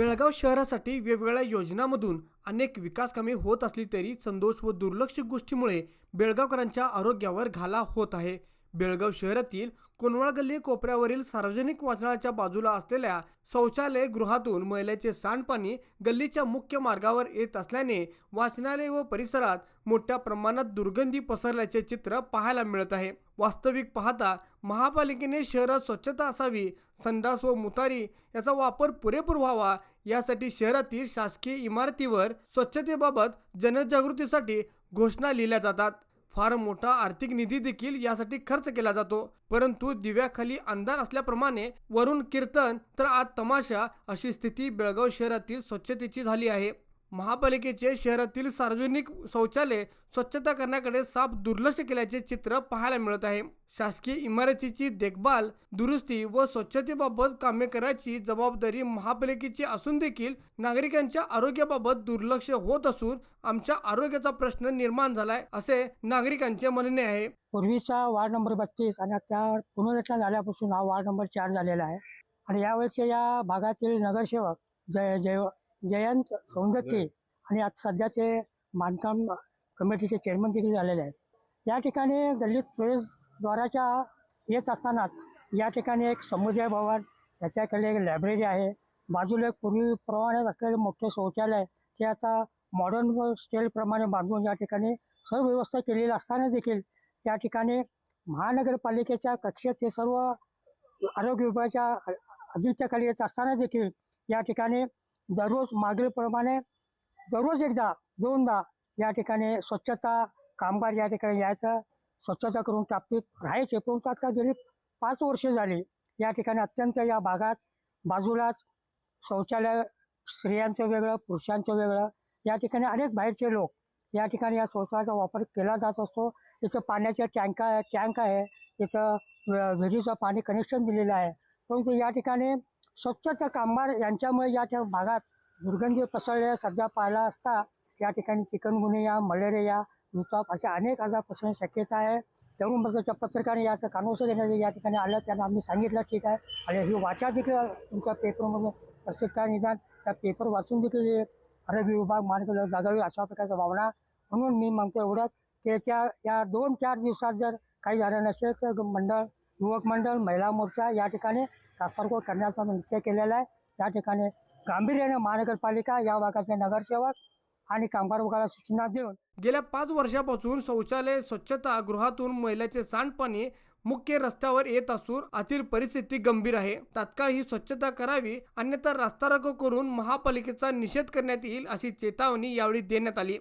बेळगाव शहरासाठी वेगवेगळ्या योजनांमधून अनेक विकास कामे होत असली तरी संतोष व दुर्लक्षित गोष्टीमुळे बेळगावकरांच्या आरोग्यावर घाला होत आहे. बेळगाव शहरातील कोनवाळ गल्ली कोपऱ्यावरील सार्वजनिक वाचनाच्या बाजूला असलेल्या शौचालय गृहातून महिलेचे सांडपाणी गल्लीच्या मुख्य मार्गावर येत असल्याने वाचनालय व परिसरात मोठ्या प्रमाणात दुर्गंधी पसरल्याचे चित्र पाहायला मिळत आहे. वास्तविक पाहता महापालिकेने शहरात स्वच्छता असावी संडास व मुतारी याचा वापर पुरेपूर व्हावा यासाठी शहरातील शासकीय इमारतीवर स्वच्छतेबाबत जनजागृतीसाठी घोषणा लिहिल्या जातात. फार मोठा आर्थिक निधी देखील यासाठी खर्च केला जातो. परंतु दिव्याखाली अंधार असल्याप्रमाणे वरून कीर्तन तर आत तमाशा अशी स्थिती बेळगाव शहरातील स्वच्छतेची झाली आहे. महापालिकेचे शहरातील सार्वजनिक शौचालय स्वच्छता करण्याकडे साफ दुर्लक्ष केल्याचे चित्र पाहायला मिळत आहे. शासकीय इमारतीची देखभाल दुरुस्ती व स्वच्छतेबाबत कामे करायची जबाबदारी महापालिकेची असून देखील नागरिकांच्या आरोग्याबाबत दुर्लक्ष होत असून आमच्या आरोग्याचा प्रश्न निर्माण झालाय असे नागरिकांचे म्हणणे आहे. पूर्वीचा वार्ड नंबर बत्तीस आणि आता पुनर्रचना झाल्यापासून हा वार्ड नंबर चार झालेला आहे. आणि यावेळेस या भागातील नगरसेवक जय जय जयंत सौंदत्ते आणि आज सध्याचे बांधकाम कमिटीचे चेअरमन देखील झालेले आहेत. या ठिकाणी गल्लीत प्रवेशद्वाराच्या येत असतानाच या ठिकाणी एक समुदाय भवन त्याच्याकडे एक लायब्ररी आहे. बाजूला एक पूर्वीप्रमाणे असलेले मोठे शौचालय ते आता मॉडर्न स्टाईलप्रमाणे बांधून या ठिकाणी सर्व व्यवस्था केलेली असताना देखील या ठिकाणी महानगरपालिकेच्या कक्षेत ते सर्व आरोग्य विभागाच्या अधिकच्या खाली येत असताना देखील या ठिकाणी दररोज मागणीप्रमाणे दररोज एकदा दोनदा या ठिकाणी स्वच्छता कामगार या ठिकाणी यायचं. स्वच्छता करून टापटीत राहायचे. परंतु आता गेली पाच वर्षे झाली या ठिकाणी अत्यंत या भागात बाजूलाच शौचालय स्त्रियांचं वेगळं पुरुषांचं वेगळं. या ठिकाणी अनेक बाहेरचे लोक या ठिकाणी या शौचालयाचा वापर केला जात असतो. इथं पाण्याच्या टँक टँक आहे. त्याचं विहिरीचं पाणी कनेक्शन दिलेलं आहे. परंतु या ठिकाणी स्वच्छता कामगार यांच्यामुळे या त्या भागात दुर्गंधी पसरल्या सध्या पाहिला असता या ठिकाणी चिकनगुनिया मलेरिया दुचाप अशा अनेक आजार पसरण्याची शक्यता आहे. तरुण बद्दलच्या पत्रकाराने याचं कानोसं देण्याचे या ठिकाणी आलं. त्यांना आम्ही सांगितलं ठीक आहे. आणि ही वाचा देखील तुमच्या पेपरमध्ये प्रसिद्ध काय निदान त्या पेपर वाचून देखील आरोग्य विभाग मार्ग जागावी अशा प्रकारचा भावना म्हणून मी म्हणतो एवढंच. त्याच्या या दोन चार दिवसात जर काही झालं नसेल तर मंडळ युवक मंडळ महिला मोर्चा या ठिकाणी रास्तारोको करण्याचा निश्चय केलेला आहे. या ठिकाणी गांभीर्याने महानगरपालिका या भागाचे नगरसेवक आणि कामगार भागाला सूचना देऊन गेल्या पाच वर्षापासून शौचालय स्वच्छता गृहातून महिलाचे सांडपाणी मुख्य रस्त्यावर येत असून आतील परिस्थिती गंभीर आहे. तात्काळ ही स्वच्छता करावी अन्यथा रास्ता करून महापालिकेचा निषेध करण्यात येईल अशी चेतावणी यावेळी देण्यात आली.